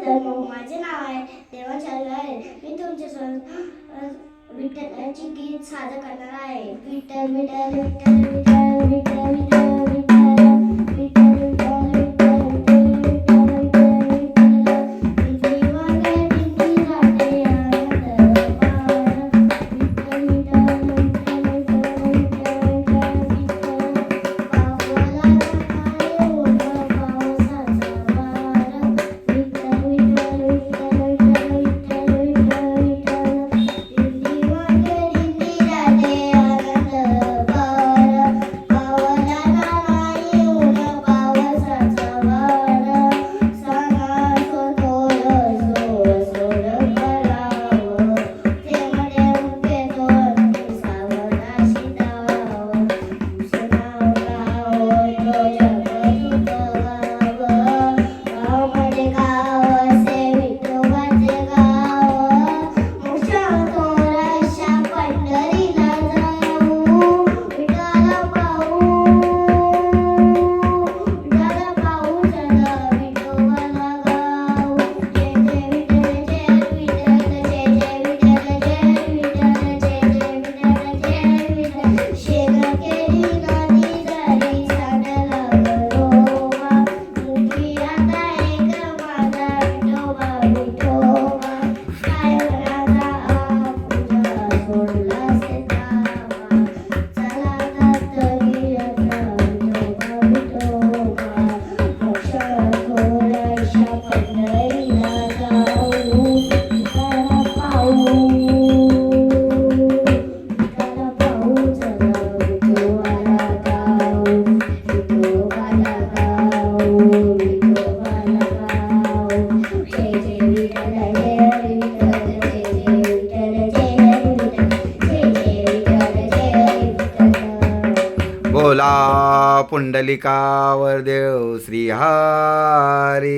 धर्म माझे नाव आहे देवाचार्य आहे मी तुमचे विठ्ठलाची गीत सादर करणार आहे. विठ्ठल विठ्ठल विठ्ठल विठ्ठल. Thank you. बोला पुंडलिकावर देव श्रीहारी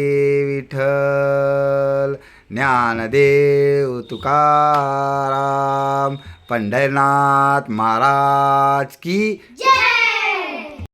विठल ज्ञानदेव तुकाराम पंढरनाथ महाराज की